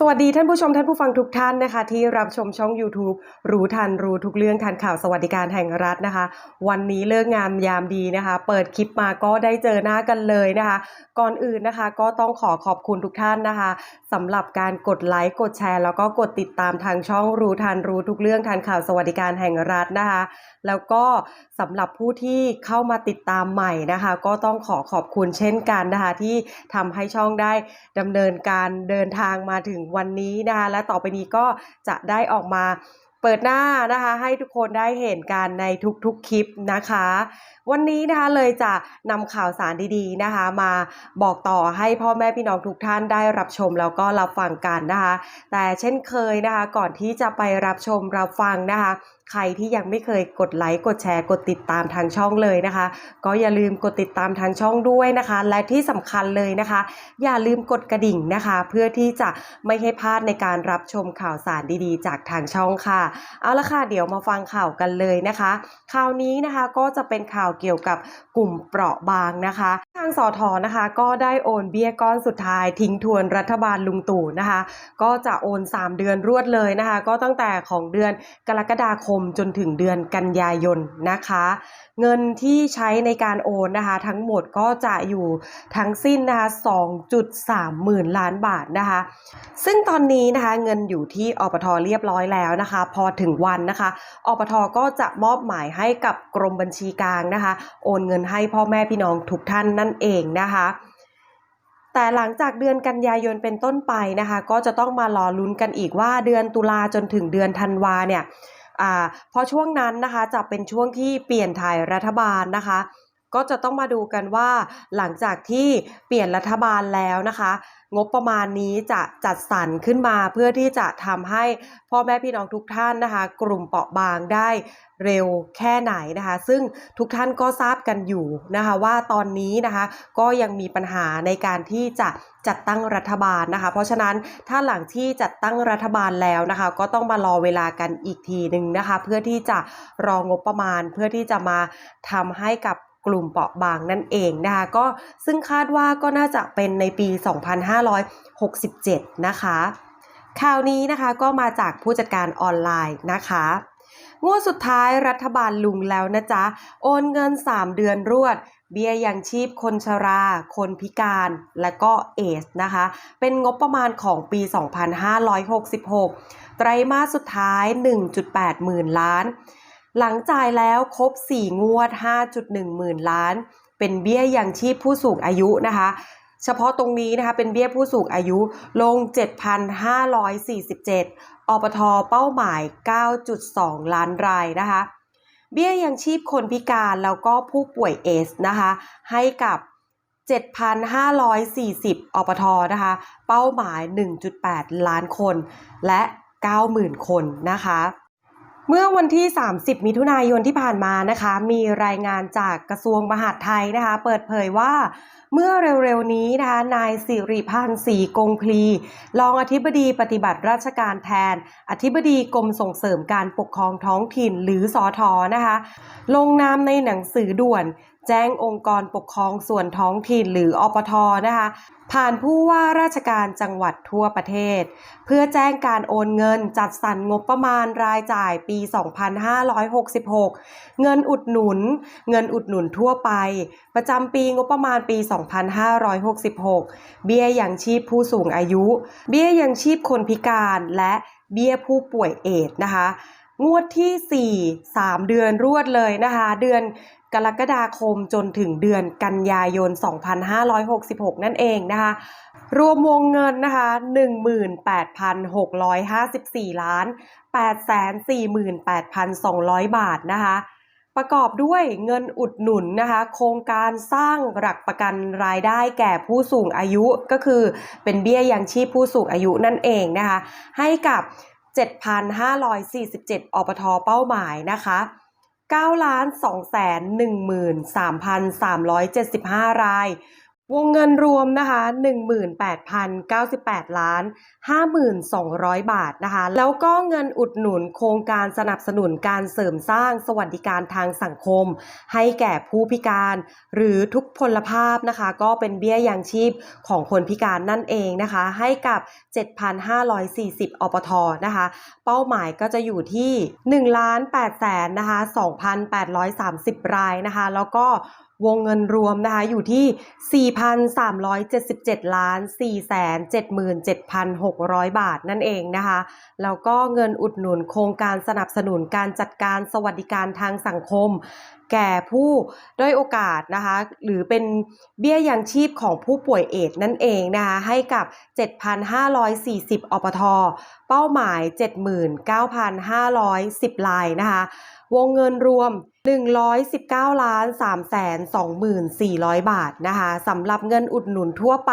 สวัสดีท่านผู้ชมท่านผู้ฟังทุกท่านนะคะ ที่รับชมช่อง YouTube รู้ทันรู้ทุกเรื่องทันข่าวสวัสดิการแห่งรัฐนะคะ วันนี้เลิกงามยามดีนะคะ เปิดคลิปมาก็ได้เจอหน้ากันเลยนะคะ ก่อนอื่นนะคะก็ต้องขอขอบคุณทุกท่านนะคะสำหรับการกดไลค์กดแชร์ แล้วก็กดติดตามทางช่องรู้ทันรู้ทุกเรื่องทันข่าวสวัสดิการแห่งรัฐนะคะ แล้วก็สำหรับผู้ที่เข้ามาติดตามใหม่นะคะ ก็ต้องขอขอบคุณเช่นกันนะคะ ที่ทำให้ช่องได้ดำเนินการเดินทางมาถึงวันนี้นะคะและต่อไปนี้ก็จะได้ออกมาเปิดหน้านะคะให้ทุกคนได้เห็นกันในทุกๆคลิปนะคะ วันนี้นะคะเลยจะนำข่าวสารดีๆนะคะ มาบอกต่อให้พ่อแม่พี่น้องทุกท่านได้รับชมแล้วก็รับฟังกันนะคะ แต่เช่นเคยนะคะ ก่อนที่จะไปรับชมรับฟังนะคะ ใครที่ยังไม่เคยกดไลค์กดแชร์กดติดตามทางช่องเลยนะคะ ก็อย่าลืมกดติดตามทางช่องด้วยนะคะ และที่สำคัญเลยนะคะ อย่าลืมกดกระดิ่งนะคะ เพื่อที่จะไม่ให้พลาดในการรับชมข่าวสารดีๆ จากทางช่องค่ะ เอาละค่ะเดี๋ยวมาฟังข่าวกันเลยนะคะ ข่าวนี้นะคะก็จะเป็นข่าวเกี่ยวกับกลุ่มเปราะบางนะคะ ทางสอทอนะคะ ก็ได้โอนเบี้ยก้อนสุดท้าย ทิ้งทวนรัฐบาลลุงตู่นะคะ ก็จะโอน 3 เดือนรวดเลยนะคะ ก็ตั้งแต่ของเดือนกรกฎาคมจนถึงเดือนกันยายนนะคะ เงินที่ใช้ในการโอนนะคะ ทั้งหมดก็จะอยู่ทั้งสิ้นนะคะ2.3หมื่นล้านบาทนะคะ ซึ่งตอนนี้นะคะเงินอยู่ที่อปทเรียบร้อยแล้วนะคะ พอถึงวันนะคะอปทก็จะมอบหมายให้กับกรมบัญชีกลางนะคะ โอนเงินให้พ่อแม่พี่น้องทุกท่านนั่นเองนะคะแต่หลังจากเดือนกันยายนเป็นต้นไปนะคะ ก็จะต้องมารอลุ้นกันอีกว่าเดือนตุลาจนถึงเดือนธันวาเนี่ย อ่าเพราะช่วงนั้นนะคะจะเป็นช่วงที่เปลี่ยนถ่ายรัฐบาลนะคะ ก็จะต้องมาดูกันว่าหลังจากที่เปลี่ยนรัฐบาลแล้วนะคะ งบประมาณนี้จะจัดสรรขึ้นมาเพื่อที่จะทำให้พ่อแม่พี่น้องทุกท่านนะคะ กลุ่มเปราะบางได้เร็วแค่ไหนนะคะ ซึ่งทุกท่านก็ทราบกันอยู่นะคะว่าตอนนี้นะคะก็ยังมีปัญหาในการที่จะจัดตั้งรัฐบาลนะคะ เพราะฉะนั้นถ้าหลังที่จัดตั้งรัฐบาลแล้วนะคะ ก็ต้องมารอเวลากันอีกทีหนึ่งนะคะ เพื่อที่จะรองบประมาณเพื่อที่จะมาทำให้กับ กลุ่มเปราะบางนั่นเองนะคะก็ซึ่งคาดว่าก็น่าจะเป็นในปี 2567 นะคะข่าวนี้นะคะก็มาจากผู้จัดการออนไลน์นะคะงวดสุดท้ายรัฐบาลลุงแล้วนะจ๊ะ โอนเงิน 3 เดือนรวด เบี้ยยังชีพคนชรา คนพิการ และก็เอสนะคะ เป็นงบประมาณของปี 2566 ไตรมาสสุดท้าย 1.8 หมื่นล้าน หลังจ่ายแล้วครบ 4 งวด 5.1 หมื่นล้าน เป็นเบี้ยยังชีพผู้สูงอายุนะคะ เฉพาะตรงนี้นะคะเป็นเบี้ยผู้สูงอายุลง 7,547อปทเป้าหมาย 9.2 ล้านรายนะคะ เบี้ยยังชีพคนพิการแล้วก็ผู้ป่วยเอสนะคะ ให้กับ 7,540อปทนะคะ เป้าหมาย 1.8 ล้านคนและ 90,000 คนนะคะ เมื่อวันที่ 30 มิถุนายนที่ผ่านมานะคะ มีรายงานจากกระทรวงมหาดไทยนะคะ เปิดเผยว่าเมื่อเร็วๆนี้นะคะนายสิริพันธ์ศรีกงพลีรองอธิบดีปฏิบัติราชการแทน อธิบดีกรมส่งเสริมการปกครองท้องถิ่นหรือสอทอนะคะ ลงนามในหนังสือด่วน แจ้งองค์กรปกครองส่วนท้องถิ่นหรืออปทนะคะผ่านผู้ว่าราชการจังหวัดทั่วประเทศ เพื่อแจ้งการโอนเงินจัดสรรงบประมาณรายจ่ายปี 2566 เงินอุดหนุน เงินอุดหนุนทั่วไป ประจำปีงบประมาณปี 2566 เบี้ยยังชีพผู้สูงอายุ เบี้ยยังชีพคนพิการและเบี้ยผู้ป่วยเอดนะคะงวดที่ 4 3 เดือนรวดเลยนะคะ เดือน กรกฎาคมจนถึงเดือนกันยายน 2566 นั่นเองนะคะ รวมวงเงินนะคะ 18,654 ล้าน 848,200 บาทนะคะ ประกอบด้วยเงินอุดหนุนนะคะ โครงการสร้างหลักประกันรายได้แก่ผู้สูงอายุก็คือเป็นเบี้ยยังชีพผู้สูงอายุนั่นเองนะคะ ให้กับ 7,547 อปทเป้าหมายนะคะ 9ล้าน2 1 3 3 7 5 ราย วงเงินรวมนะคะ 18,098 ล้าน 5,200 บาทนะคะ แล้วก็เงินอุดหนุนโครงการสนับสนุนการเสริมสร้างสวัสดิการทางสังคม ให้แก่ผู้พิการ หรือทุกพลภาพนะคะ ก็เป็นเบี้ยยังชีพของคนพิการนั่นเองนะคะ ให้กับ 7,540 อปทนะคะ เป้าหมายก็จะอยู่ที่1ล้าน8แสนนะคะ 2,830 รายนะคะ แล้วก็ วงเงินรวมนะคะอยู่ที่ 4,377 ล้าน 477,600 บาทนั่นเองนะคะ แล้วก็เงินอุดหนุนโครงการสนับสนุนการจัดการสวัสดิการทางสังคม แก่ผู้ด้อยโอกาสนะคะ หรือเป็นเบี้ยยังชีพของผู้ป่วยเอดส์นั่นเองนะคะ ให้กับ 7,540 อปท เป้าหมาย 79,510 ลายนะคะ วงเงินรวม 119ล้าน3แสน24,000 บาทนะคะสำหรับเงินอุดหนุนทั่วไป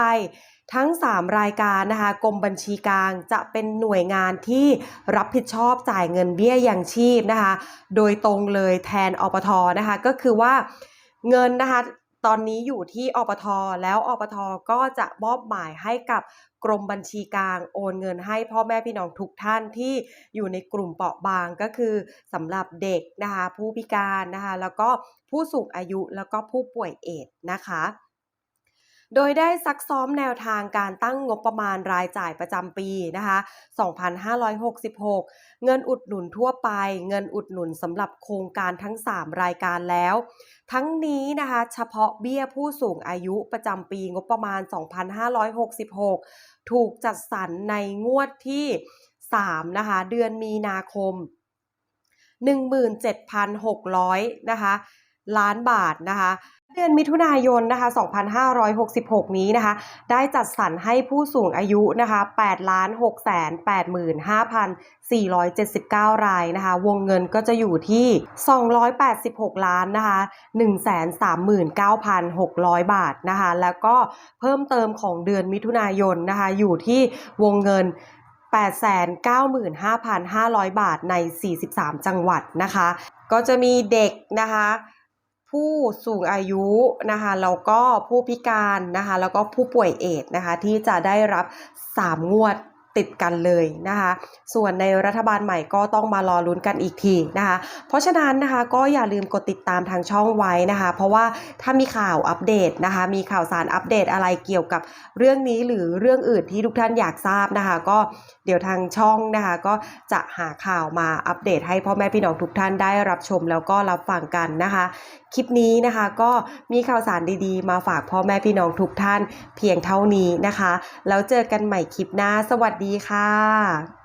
ทั้ง 3 รายการนะคะกรมบัญชีกลางจะเป็นหน่วยงานที่รับผิดชอบจ่ายเงินเบี้ยยังชีพนะคะ โดยตรงเลยแทนอปทนะคะ ก็คือว่าเงินนะคะ ตอนนี้อยู่ที่อปทแล้วอปทก็จะมอบหมายให้กับกรมบัญชีกลางโอนเงินให้พ่อแม่พี่น้องทุกท่านที่อยู่ในกลุ่มเปราะบางก็คือสำหรับเด็กนะคะผู้พิการนะคะแล้วก็ผู้สูงอายุแล้วก็ผู้ป่วยเอดส์นะคะ โดยได้ซักซ้อมแนวทางการตั้งงบประมาณรายจ่ายประจำปีนะคะ 2566 เงินอุดหนุนทั่วไป เงินอุดหนุนสำหรับโครงการทั้ง 3 รายการแล้ว ทั้งนี้นะคะ เฉพาะเบี้ยผู้สูงอายุประจำปีงบประมาณ 2566 ถูกจัดสรรในงวดที่ 3 นะคะ เดือนมีนาคม 17,600 นะคะล้านบาทนะคะ เดือนมิถุนายนนะคะ 2566 นี้นะคะ ได้จัดสรรให้ผู้สูงอายุนะคะ8ล้าน6แสน85,479 รายนะคะ วงเงินก็จะอยู่ที่ 286 ล้านนะคะ139,600 บาทนะคะ แล้วก็เพิ่มเติมของเดือนมิถุนายนนะคะ อยู่ที่วงเงิน895,500 บาทใน 43 จังหวัดนะคะ ก็จะมีเด็กนะคะ ผู้สูงอายุนะคะแล้วก็ผู้พิการนะคะแล้วก็ผู้ป่วยเอดส์นะคะที่จะได้รับ 3 งวดติดกันเลยนะคะส่วนในรัฐบาลใหม่ก็ต้องมารอลุ้นกันอีกทีนะคะเพราะฉะนั้นนะคะก็อย่าลืมกดติดตามทางช่องไว้นะคะ เพราะว่าถ้ามีข่าวอัปเดตนะคะมีข่าวสารอัปเดตอะไรเกี่ยวกับเรื่องนี้หรือเรื่องอื่นที่ทุกท่านอยากทราบนะคะ ก็เดี๋ยวทางช่องนะคะก็จะหาข่าวมาอัปเดตให้พ่อแม่พี่น้องทุกท่านได้รับชมแล้วก็รับฟังกันนะคะ คลิปนี้นะคะก็มีข่าวสารดีๆ มาฝากพ่อแม่พี่น้องทุกท่านเพียงเท่านี้นะคะ แล้วเจอกันใหม่คลิปหน้า สวัสดีค่ะ